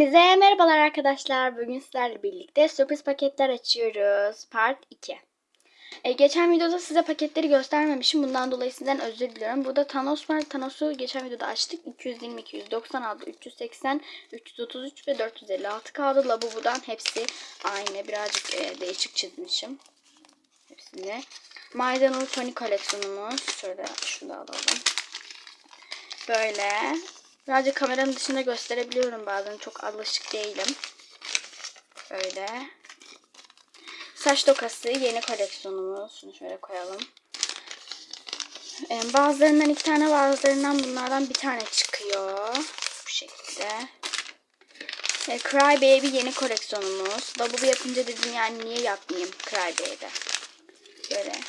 Bize merhabalar arkadaşlar. Bugün sizlerle birlikte sürpriz paketler açıyoruz. Part 2. E, geçen videoda size paketleri göstermemişim. Bundan dolayı sizden özür diliyorum. Burada Thanos var. Thanos'u geçen videoda açtık. 220, 296, 380, 333 ve 456 kaldı. Labubu'dan hepsi aynı. Birazcık e, değişik çizmişim. Hepsini. Maydanoz Tony koleksiyonumuz. Şöyle şunu da alalım. Böyle. Birazcık kameranın dışında gösterebiliyorum bazen. Çok alışık değilim. Böyle. Saç dokası yeni koleksiyonumuz. Şunu şöyle koyalım. Ee, bazılarından iki tane bazılarından bunlardan bir tane çıkıyor. Bu şekilde. Ee, Cry Baby yeni koleksiyonumuz. Labubu yapınca dedim yani niye yapmayayım Cry Baby. Böyle.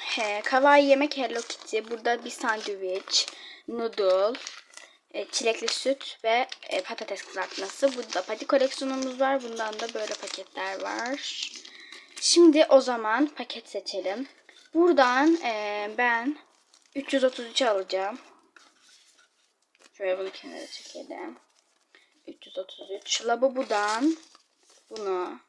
He, kawaii yemek Hello Kitty. Burada bir sandviç, noodle, çilekli süt ve e, patates kızartması. Burada pati koleksiyonumuz var. Bundan da böyle paketler var. Şimdi o zaman paket seçelim. Buradan e, ben 333 alacağım. Şöyle bunu kenara çekelim. 333. Labubu'dan bunu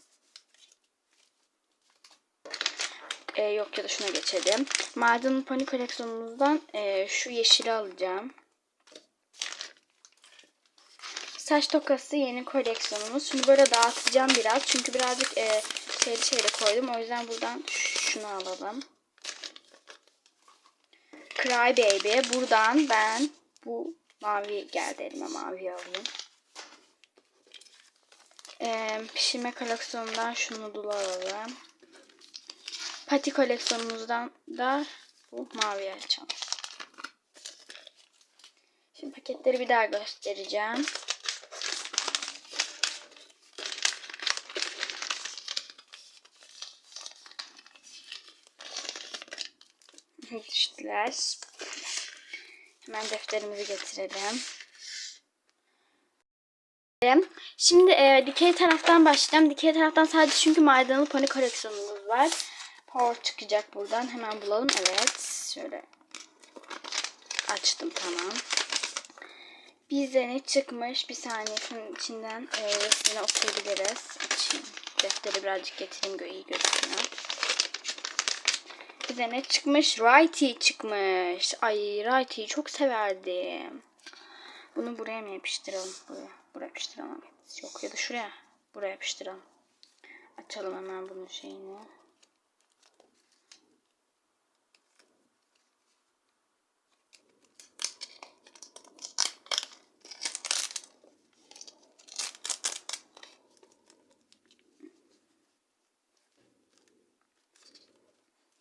e, yok ya da şuna geçelim. Maden Pony koleksiyonumuzdan e, şu yeşili alacağım. Saç tokası yeni koleksiyonumuz. Şunu böyle dağıtacağım biraz. Çünkü birazcık e, şeyli şeyle koydum. O yüzden buradan şunu alalım. Cry Baby. Buradan ben bu mavi geldi elime. Mavi alayım. E, pişirme koleksiyonundan şunu dolu alalım. Pati koleksiyonumuzdan da bu mavi açalım. Şimdi paketleri bir daha göstereceğim. Düştüler. Hemen defterimizi getirelim. Şimdi e, dikey taraftan başlayacağım. Dikey taraftan sadece çünkü maydanoz pony koleksiyonumuz var. Power çıkacak buradan. Hemen bulalım. Evet. Şöyle açtım. Tamam. Bize ne çıkmış? Bir saniye şunun içinden e, resmini okuyabiliriz. Açayım. Defteri birazcık getireyim. İyi gözüküyor. Bize ne çıkmış? Righty çıkmış. Ay Righty'yi çok severdim. Bunu buraya mı yapıştıralım? Buraya. Buraya yapıştıralım. Yok ya da şuraya. Buraya yapıştıralım. Açalım hemen bunun şeyini.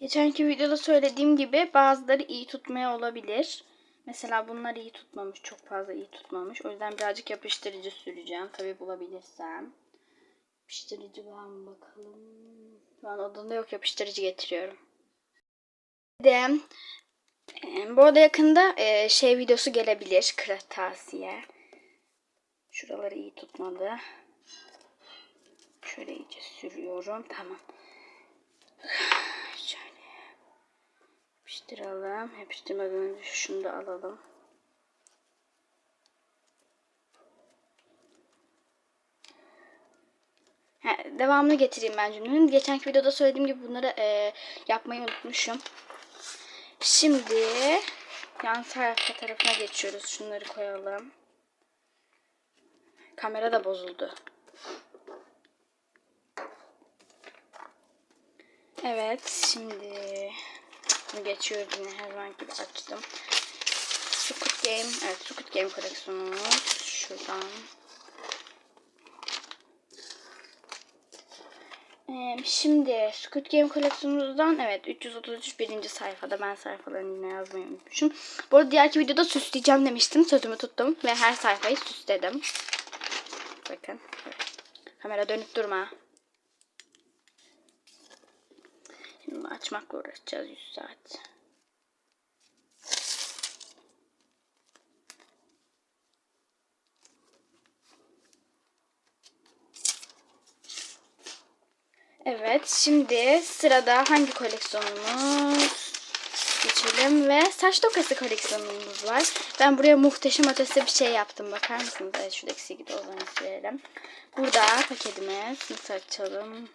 Geçenki videoda söylediğim gibi bazıları iyi tutmaya olabilir. Mesela bunlar iyi tutmamış. Çok fazla iyi tutmamış. O yüzden birazcık yapıştırıcı süreceğim. Tabi bulabilirsem. Yapıştırıcı var mı bakalım. Şu an odamda yok yapıştırıcı getiriyorum. De, bu arada yakında e, şey videosu gelebilir. Kırtasiye. Şuraları iyi tutmadı. Şöyle iyice sürüyorum. Tamam. Yapıştıralım. Yapıştırmadan önce şunu da alalım. Ha, devamını getireyim ben cümlenin. Geçenki videoda söylediğim gibi bunları e, yapmayı unutmuşum. Şimdi yan sayfa tarafına geçiyoruz. Şunları koyalım. Kamera da bozuldu. Evet şimdi bunu geçiyoruz yine her zaman gibi açtım. Squid Game. Evet Squid Game koleksiyonumuz. Şuradan. Şimdi Squid Game koleksiyonumuzdan evet 333 birinci sayfada ben sayfalarını yine yazmayı unutmuşum. Bu arada diğerki videoda süsleyeceğim demiştim. Sözümü tuttum ve her sayfayı süsledim. Bakın. Kamera dönüp durma. Şimdi açmakla uğraşacağız 100 saat. Evet şimdi sırada hangi koleksiyonumuz? Geçelim ve saç dokası koleksiyonumuz var. Ben buraya muhteşem ötesi bir şey yaptım. Bakar mısınız? Evet şuradaki silgi tozlarını silelim. Burada paketimiz. Nasıl açalım?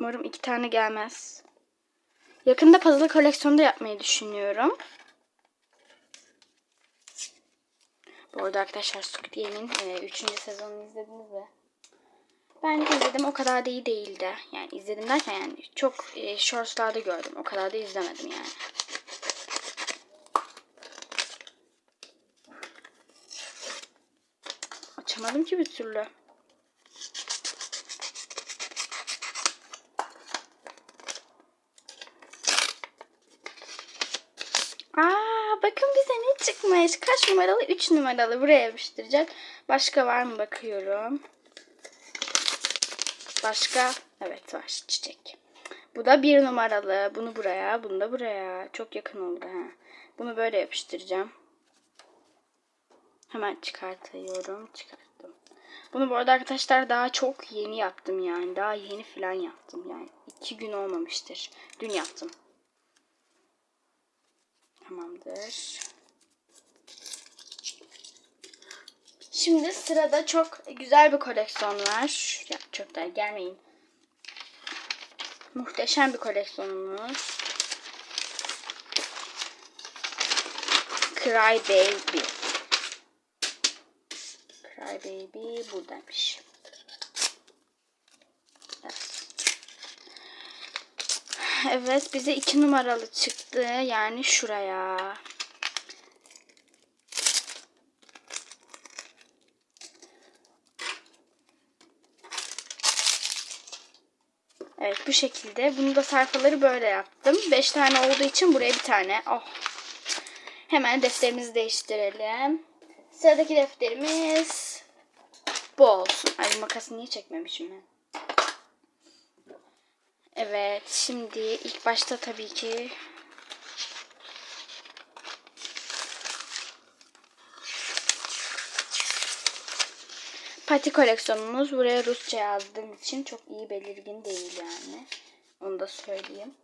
Umarım iki tane gelmez. Yakında puzzle koleksiyonu da yapmayı düşünüyorum. Bu arada arkadaşlar Squid Game'in 3. sezonunu izlediniz mi? Ben izledim o kadar da iyi değildi. Yani izledim derken yani çok e, shortslarda gördüm. O kadar da izlemedim yani. Açamadım ki bir türlü. Aa, bakın bize ne çıkmış. Kaç numaralı? 3 numaralı. Buraya yapıştıracak. Başka var mı bakıyorum. Başka? Evet var çiçek. Bu da bir numaralı. Bunu buraya, bunu da buraya. Çok yakın oldu ha. Bunu böyle yapıştıracağım. Hemen çıkartıyorum. Çıkarttım. Bunu bu arada arkadaşlar daha çok yeni yaptım yani. Daha yeni falan yaptım yani. iki gün olmamıştır. Dün yaptım. Tamamdır. Şimdi sırada çok güzel bir koleksiyon var. Ya çöpler gelmeyin. Muhteşem bir koleksiyonumuz. Cry Baby. Cry Baby buradaymış. Evet bize iki numaralı çıktı. Yani şuraya. Evet bu şekilde. Bunu da sayfaları böyle yaptım. 5 tane olduğu için buraya bir tane. Oh. Hemen defterimizi değiştirelim. Sıradaki defterimiz bu olsun. Ay bu makası niye çekmemişim ben? Evet şimdi ilk başta tabii ki Pati koleksiyonumuz. Buraya Rusça yazdığım için çok iyi belirgin değil yani. Onu da söyleyeyim.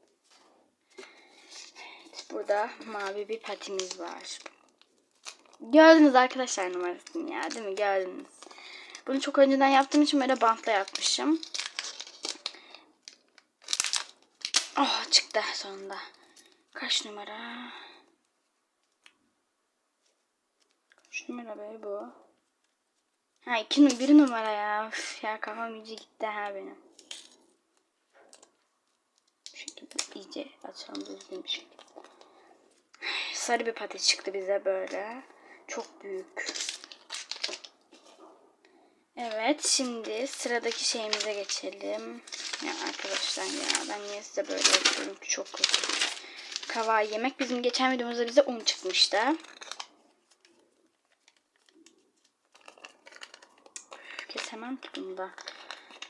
Burada mavi bir patimiz var. Gördünüz arkadaşlar numarasını ya değil mi? Gördünüz. Bunu çok önceden yaptığım için böyle bantla yapmışım. Oh çıktı sonunda. Kaç numara? Kaç numara be bu? Ha iki bir numara ya. Üf, ya kafam iyice gitti ha benim. Bu şekilde iyice açalım düzgün bir şekilde. Sarı bir pati çıktı bize böyle. Çok büyük. Evet şimdi sıradaki şeyimize geçelim. Ya arkadaşlar ya ben niye size böyle yapıyorum çok kötü. Kava yemek bizim geçen videomuzda bize 10 çıkmıştı. Kesemem ki bunu da.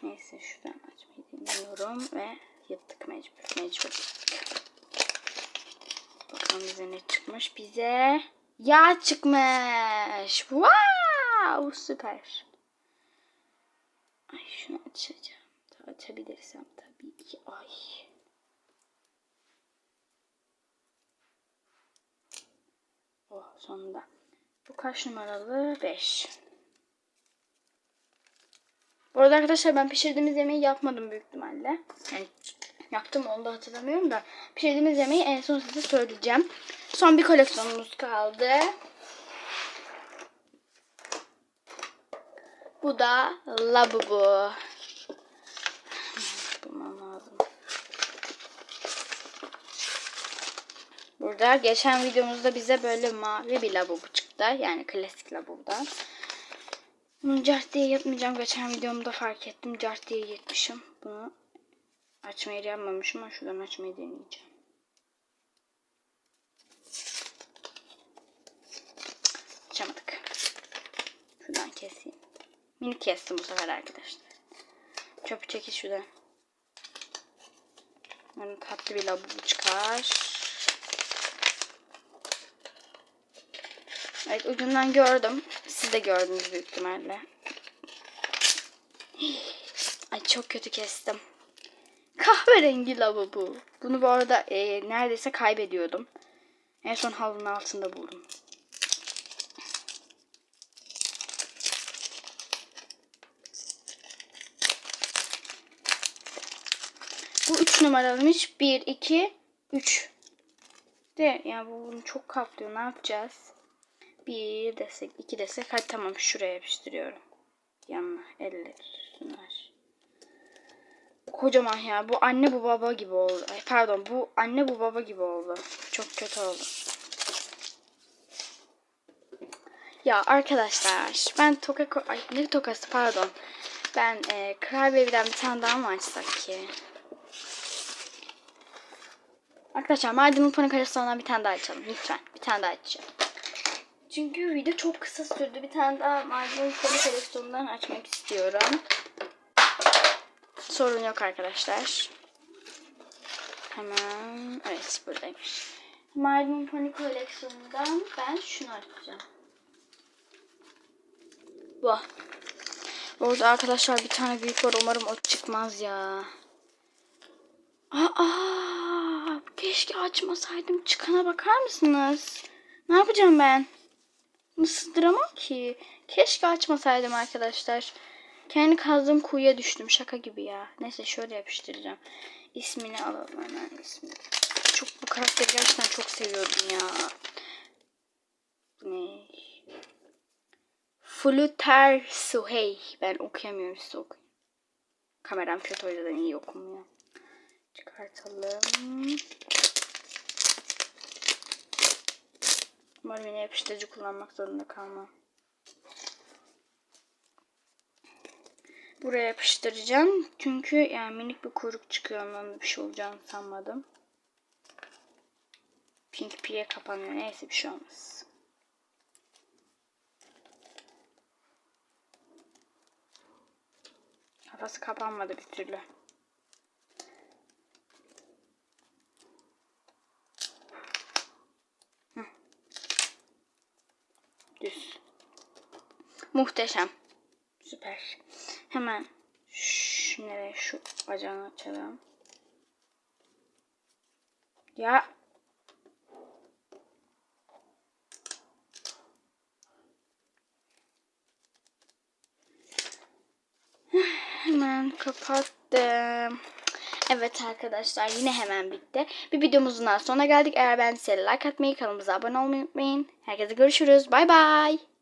Neyse şuradan açmayı deniyorum ve yattık mecbur. Mecbur. Bakalım bize ne çıkmış. Bize yağ çıkmış. Wow süper. Ay şunu açacağım. Açabilirsem tabii ki. Ay. Oh sonunda. Bu kaç numaralı? 5. Bu arada arkadaşlar ben pişirdiğimiz yemeği yapmadım büyük ihtimalle. Yani yaptım onu da hatırlamıyorum da. Pişirdiğimiz yemeği en son size söyleyeceğim. Son bir koleksiyonumuz kaldı. Bu da Labubu. Bulmam lazım. Burada geçen videomuzda bize böyle mavi bir Labubu çıktı. Yani klasik Labubu'dan. Bunu cart diye yatmayacağım. Geçen videomda fark ettim. Cart diye yetmişim. Bunu açmayı yapmamışım ama şuradan açmayı deneyeceğim. Açamadık. Şuradan keseyim. Mini kestim bu sefer arkadaşlar. Çöpü çekil şuradan. Yani tatlı bir labubu çıkar. Evet ucundan gördüm. Siz de gördünüz büyük ihtimalle. Ay çok kötü kestim. kahverengi lavabo. Bunu bu arada e, neredeyse kaybediyordum. En son halının altında buldum. 3 numaralıymış. 1, 2, 3. De yani bu bunu çok kaplıyor. Ne yapacağız? 1 desek, 2 desek. Hadi tamam şuraya yapıştırıyorum. Yanına. Elle tutsunlar. Kocaman ya. Bu anne bu baba gibi oldu. Ay, pardon bu anne bu baba gibi oldu. Çok kötü oldu. Ya arkadaşlar ben toka ay ne tokası pardon. Ben e, Crybaby'den bir tane daha mı açsak ki? Arkadaşlar Mardin'in panik arasından bir tane daha açalım lütfen. Bir tane daha açacağım. Çünkü video çok kısa sürdü. Bir tane daha Mardin'in panik arasından açmak istiyorum. Sorun yok arkadaşlar. Hemen evet buradayım. Mardin Panik koleksiyonundan ben şunu açacağım. Vah. Orada arkadaşlar bir tane büyük var. Umarım o çıkmaz ya. Aa, keşke açmasaydım. Çıkana bakar mısınız? Ne yapacağım ben? Bunu sığdıramam ki. Keşke açmasaydım arkadaşlar. Kendi kazdığım kuyuya düştüm. Şaka gibi ya. Neyse şöyle yapıştıracağım. İsmini alalım hemen ismini. Çok bu karakteri gerçekten çok seviyordum ya. Ne? Fluter Suhey. Ben okuyamıyorum size okuyun. Kameram kötü o yüzden iyi okumuyor. Çıkartalım. Umarım yine yapıştırıcı kullanmak zorunda kalmam. Buraya yapıştıracağım. Çünkü yani minik bir kuyruk çıkıyor. Ondan da bir şey olacağını sanmadım. Pink piye kapanıyor. Neyse bir şey olmaz. Kafası kapanmadı bir türlü. Muhteşem. Süper. Hemen şu nereye şu bacağını açalım. Ya hemen kapattım. Evet arkadaşlar yine hemen bitti. Bir videomuzun daha sonuna geldik. Eğer beğendiyseniz like atmayı, kanalımıza abone olmayı unutmayın. Herkese görüşürüz. Bay bay.